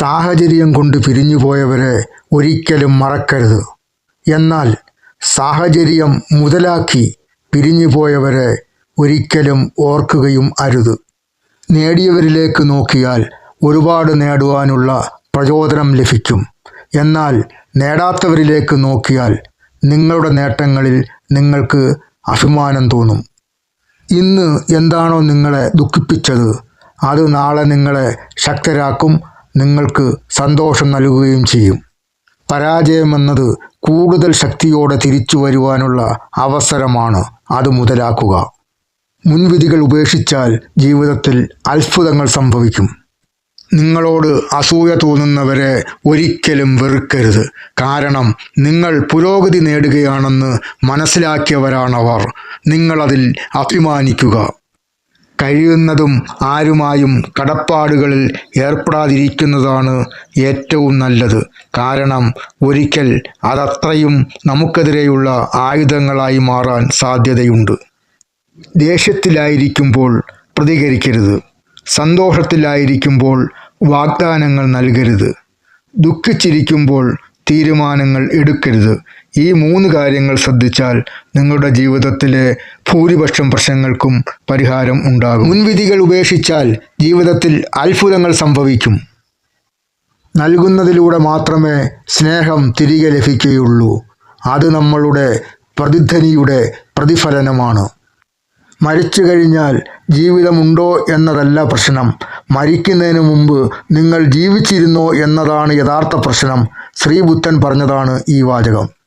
സാഹചര്യം കൊണ്ട് പിരിഞ്ഞുപോയവരെ ഒരിക്കലും മറക്കരുത്. എന്നാൽ സാഹചര്യം മുതലാക്കി പിരിഞ്ഞുപോയവരെ ഒരിക്കലും ഓർക്കുകയും അരുത്. നേടിയവരിലേക്ക് നോക്കിയാൽ ഒരുപാട് നേടുവാനുള്ള പ്രചോദനം ലഭിക്കും. എന്നാൽ നേടാത്തവരിലേക്ക് നോക്കിയാൽ നിങ്ങളുടെ നേട്ടങ്ങളിൽ നിങ്ങൾക്ക് അഭിമാനം തോന്നും. ഇന്ന് എന്താണോ നിങ്ങളെ ദുഃഖിപ്പിച്ചത് അത് നാളെ നിങ്ങളെ ശക്തരാക്കും നിങ്ങൾക്ക് സന്തോഷം നൽകുകയും ചെയ്യും. പരാജയമെന്നത് കൂടുതൽ ശക്തിയോടെ തിരിച്ചു വരുവാനുള്ള അവസരമാണ് അത് മുതലാക്കുക. മുൻവിധികൾ ഉപേക്ഷിച്ചാൽ ജീവിതത്തിൽ അത്ഭുതങ്ങൾ സംഭവിക്കും. നിങ്ങളോട് അസൂയ തോന്നുന്നവരെ ഒരിക്കലും വെറുക്കരുത്. കാരണം നിങ്ങൾ പുരോഗതി നേടുകയാണെന്ന് മനസ്സിലാക്കിയവരാണവർ. നിങ്ങളതിൽ അഭിമാനിക്കുക. കഴിയുന്നതും ആരുമായും കടപ്പാടുകളിൽ ഏർപ്പെടാതിരിക്കുന്നതാണ് ഏറ്റവും നല്ലത്. കാരണം ഒരിക്കൽ അതത്രയും നമുക്കെതിരെയുള്ള ആയുധങ്ങളായി മാറാൻ സാധ്യതയുണ്ട്. ദേഷ്യത്തിലായിരിക്കുമ്പോൾ പ്രതികരിക്കരുത്. സന്തോഷത്തിലായിരിക്കുമ്പോൾ വാഗ്ദാനങ്ങൾ നൽകരുത്. ദുഃഖിച്ചിരിക്കുമ്പോൾ തീരുമാനങ്ങൾ എടുക്കരുത്. ഈ മൂന്ന് കാര്യങ്ങൾ ശ്രദ്ധിച്ചാൽ നിങ്ങളുടെ ജീവിതത്തിലെ ഭൂരിപക്ഷം പ്രശ്നങ്ങൾക്കും പരിഹാരം ഉണ്ടാകും. മുൻവിധികൾ ഉപേക്ഷിച്ചാൽ ജീവിതത്തിൽ അത്ഭുതങ്ങൾ സംഭവിക്കും. നൽകുന്നതിലൂടെ മാത്രമേ സ്നേഹം തിരികെ ലഭിക്കുകയുള്ളൂ. അത് നമ്മളുടെ പ്രതിധ്വനിയുടെ പ്രതിഫലനമാണ്. മരിച്ചു കഴിഞ്ഞാൽ ജീവിതമുണ്ടോ എന്നതല്ല പ്രശ്നം. മരിക്കുന്നതിന് മുമ്പ് നിങ്ങൾ ജീവിച്ചിരുന്നോ എന്നതാണ് യഥാർത്ഥ പ്രശ്നം. ശ്രീബുദ്ധൻ പറഞ്ഞതാണ് ഈ വാചകം.